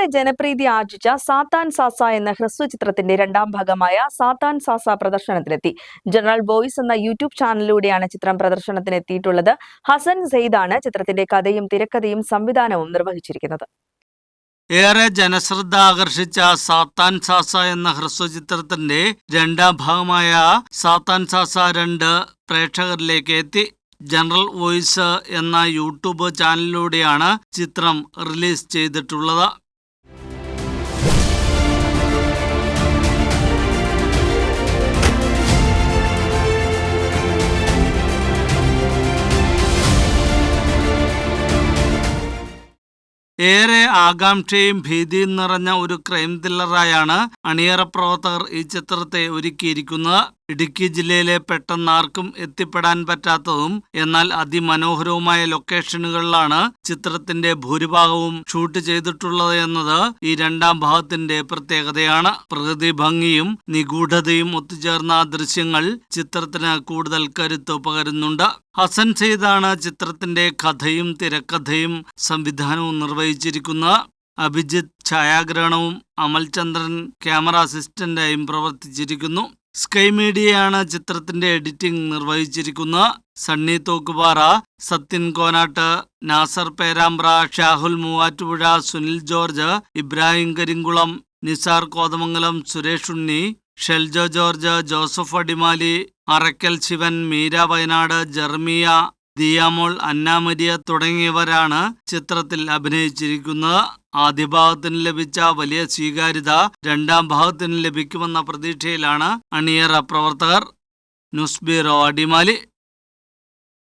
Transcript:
ഏറെ ജനപ്രീതി ആർജിച്ച സാത്താൻ സാസ എന്ന ഹ്രസ്വ ചിത്രത്തിന്റെ രണ്ടാം ഭാഗമായ സാത്താൻ സാസ പ്രദർശനത്തിലെത്തി. ജനറൽ ബോയ്സ് എന്ന യൂട്യൂബ് ചാനലിലൂടെയാണ് ചിത്രം പ്രദർശനത്തിനെത്തിയിട്ടുള്ളത്. ഹസൻ സെയ്ദാണ് ചിത്രത്തിന്റെ കഥയും തിരക്കഥയും സംവിധാനവും നിർവഹിച്ചിരിക്കുന്നത്. ഏറെ ജനശ്രദ്ധ ആകർഷിച്ച സാത്താൻ സാസ എന്ന ഹ്രസ്വചിത്രത്തിന്റെ രണ്ടാം ഭാഗമായ സാത്താൻ സാസ രണ്ട് പ്രേക്ഷകരിലേക്ക് എത്തി. ജനറൽ വോയിസ് എന്ന യൂട്യൂബ് ചാനലിലൂടെയാണ് ചിത്രം റിലീസ് ചെയ്തിട്ടുള്ളത്. ഏറെ ആകാംക്ഷയും ഭീതിയും നിറഞ്ഞ ഒരു ക്രൈം ത്രില്ലറായാണ് അണിയറ പ്രവർത്തകർ ഈ ചിത്രത്തെ ഒരുക്കിയിരിക്കുന്നത്. ഇടുക്കി ജില്ലയിലെ പെട്ടെന്നാർക്കും എത്തിപ്പെടാൻ പറ്റാത്തതും എന്നാൽ അതിമനോഹരവുമായ ലൊക്കേഷനുകളിലാണ് ചിത്രത്തിന്റെ ഭൂരിഭാഗവും ഷൂട്ട് ചെയ്തിട്ടുള്ളത് എന്നത് ഈ രണ്ടാം ഭാഗത്തിന്റെ പ്രത്യേകതയാണ്. പ്രകൃതി ഭംഗിയും നിഗൂഢതയും ഒത്തുചേർന്ന ദൃശ്യങ്ങൾ ചിത്രത്തിന് കൂടുതൽ കരുത്ത് പകരുന്നുണ്ട്. ഹസൻ സെയ്ദാണ് ചിത്രത്തിന്റെ കഥയും തിരക്കഥയും സംവിധാനവും നിർവഹിച്ചിരിക്കുന്ന. അഭിജിത്ത് ഛായാഗ്രഹണവും അമൽചന്ദ്രൻ ക്യാമറ അസിസ്റ്റന്റായും പ്രവർത്തിച്ചിരിക്കുന്നു. സ്കൈ മീഡിയയാണ് ചിത്രത്തിന്റെ എഡിറ്റിംഗ് നിർവഹിച്ചിരിക്കുന്ന. Sunny Thokkupara Sathyan Konatt Nasar Perambra Shahul Muvattupuzha Sunil George Ibrahim Karinkulam Nisar Kothamangalam Suresh Unni Sheljo George Joseph Adimali Arakkal Shivan Meera Wayanad Jermia Diyamol Annamaria തുടങ്ങിയവരാണ് ചിത്രത്തിൽ അഭിനയിച്ചിരിക്കുന്നത്. ആദ്യ ഭാഗത്തിന് ലഭിച്ച വലിയ സ്വീകാര്യത രണ്ടാം ഭാഗത്തിന് ലഭിക്കുമെന്ന പ്രതീക്ഷയിലാണ് അണിയറ പ്രവർത്തകർ. News bureau Adimali.